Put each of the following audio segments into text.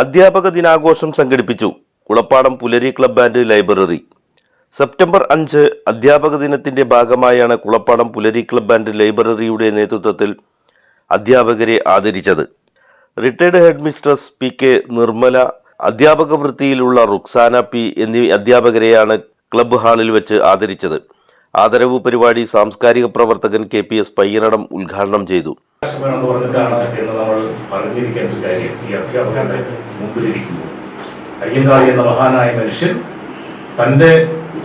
അധ്യാപക ദിനാഘോഷം സംഘടിപ്പിച്ചു. കുളപ്പാടം പുലരി ക്ലബ് ആൻഡ് ലൈബ്രറി. സെപ്റ്റംബർ അഞ്ച് അധ്യാപക ദിനത്തിന്റെ ഭാഗമായാണ് കുളപ്പാടം പുലരി ക്ലബ് ആൻഡ് ലൈബ്രറിയുടെ നേതൃത്വത്തിൽ അധ്യാപകരെ ആദരിച്ചത്. Retired headmistress P K Nirmala അധ്യാപക വൃത്തിയിലുള്ള റുക്സാന പി എന്നീ അധ്യാപകരെയാണ് ക്ലബ്ബ് ഹാളിൽ വെച്ച് ആദരിച്ചത്. ആദരവ് പരിപാടി സാംസ്കാരിക പ്രവർത്തകൻ കെ പി എസ് പയ്യനടം ഉദ്ഘാടനം ചെയ്തു. എന്ന് പറഞ്ഞിട്ടാണ് എന്ന് നമ്മൾ പറഞ്ഞിരിക്കേണ്ട കാര്യം ഈ അധ്യാപകന്റെ മുമ്പിലിരിക്കുമ്പോൾ അയ്യങ്കാളി എന്ന മഹാനായ മനുഷ്യൻ തന്റെ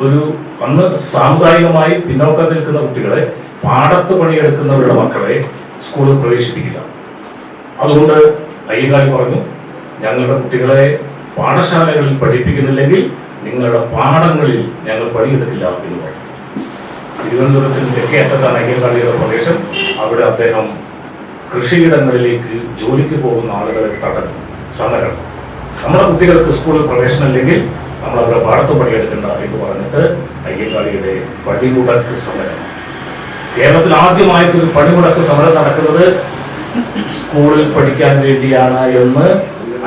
ഒരു അന്ന് സാമുദായികമായി പിന്നോക്കം നിൽക്കുന്ന കുട്ടികളെ പാടത്ത് പണിയെടുക്കുന്നവരുടെ മക്കളെ സ്കൂളിൽ പ്രവേശിപ്പിക്കില്ല. അതുകൊണ്ട് അയ്യങ്കാളി പറഞ്ഞു ഞങ്ങളുടെ കുട്ടികളെ പാഠശാലകളിൽ പഠിപ്പിക്കുന്നില്ലെങ്കിൽ നിങ്ങളുടെ പാഠങ്ങളിൽ ഞങ്ങൾ പണിയെടുക്കില്ല എന്ന് പറഞ്ഞു. തിരുവനന്തപുരത്തിന് തെക്കേ അറ്റത്താണ് അയ്യങ്കാളിയുടെ പ്രദേശം. അവിടെ അദ്ദേഹം കൃഷിയിടങ്ങളിലേക്ക് ജോലിക്ക് പോകുന്ന ആളുകളെ തടഞ്ഞു സമരം. നമ്മുടെ കുട്ടികൾക്ക് സ്കൂളിൽ പ്രവേശനം ഇല്ലെങ്കിൽ നമ്മൾ അവരുടെ പാടത്ത് പണിയെടുക്കണ്ട എന്ന് പറഞ്ഞിട്ട് അയ്യങ്കാളിയുടെ പടിമുടക്ക് സമരം. കേരളത്തിൽ ആദ്യമായിട്ട് ഒരു പണിമുടക്ക് സമരം നടക്കുന്നത് സ്കൂളിൽ പഠിക്കാൻ വേണ്ടിയാണ് എന്ന്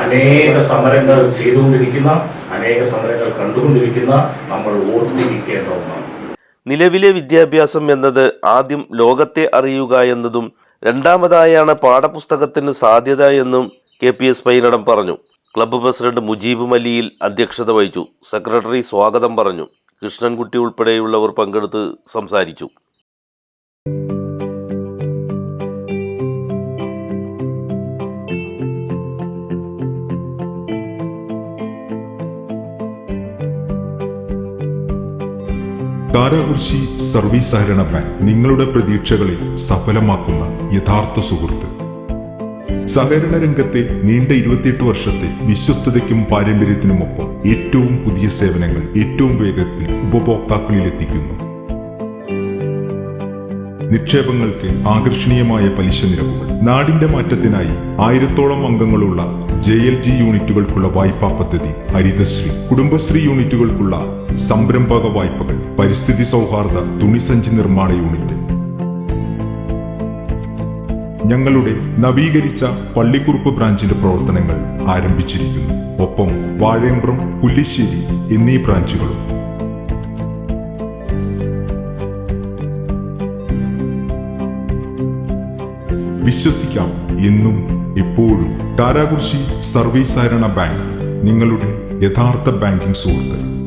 അനേക സമരങ്ങൾ ചെയ്തുകൊണ്ടിരിക്കുന്ന അനേക സമരങ്ങൾ കണ്ടുകൊണ്ടിരിക്കുന്ന നമ്മൾ ഓർത്തിരിക്കേണ്ട ഒന്നാണ്. നിലവിലെ വിദ്യാഭ്യാസം എന്നത് ആദ്യം ലോകത്തെ അറിയുക എന്നതും രണ്ടാമതായാണ് പാഠപുസ്തകത്തിന് സാധ്യത എന്നും കെ പി എസ് പൈനടം പറഞ്ഞു. ക്ലബ്ബ് പ്രസിഡന്റ് മുജീബ് മലിയിൽ അധ്യക്ഷത വഹിച്ചു. സെക്രട്ടറി സ്വാഗതം പറഞ്ഞു. കൃഷ്ണൻകുട്ടി ഉൾപ്പെടെയുള്ളവർ പങ്കെടുത്ത് സംസാരിച്ചു. കാരാകുർശി സർവീസ് സഹകരണ ബാങ്ക് നിങ്ങളുടെ പ്രതീക്ഷകളെ സഫലമാക്കുന്ന യഥാർത്ഥ സുഹൃത്ത്. സഹകരണ രംഗത്തെ നീണ്ട ഇരുപത്തിയെട്ട് വർഷത്തെ വിശ്വസ്തതയ്ക്കും പാരമ്പര്യത്തിനുമൊപ്പം ഏറ്റവും പുതിയ സേവനങ്ങൾ ഏറ്റവും വേഗത്തിൽ ഉപഭോക്താക്കളിൽ എത്തിക്കുന്നു നിക്ഷേപങ്ങൾക്ക് ആകർഷണീയമായ പലിശ നിരക്കുകൾ. നാടിന്റെ മാറ്റത്തിനായി ആയിരത്തോളം അംഗങ്ങളുള്ള ജെ എൽ ജി യൂണിറ്റുകൾക്കുള്ള വായ്പാ പദ്ധതി ഹരിതശ്രീ കുടുംബശ്രീ യൂണിറ്റുകൾക്കുള്ള സംരംഭക വായ്പകൾ പരിസ്ഥിതി സൗഹാർദ്ദ തുണിസഞ്ചി നിർമ്മാണ യൂണിറ്റ് ഞങ്ങളുടെ നവീകരിച്ച പള്ളിക്കുറുപ്പ് ബ്രാഞ്ചിന്റെ പ്രവർത്തനങ്ങൾ ആരംഭിച്ചിരിക്കുന്നു. ഒപ്പം വാഴയമ്പ്രം പുല്ലിശ്ശേരി എന്നീ ബ്രാഞ്ചുകളും. വിശ്വസിക്കാം. എന്നും എപ്പോഴും കാരാകുർശി സർവീസ് സഹകരണ ബാങ്ക് നിങ്ങളുടെ യഥാർത്ഥ ബാങ്കിംഗ് സുഹൃത്ത്.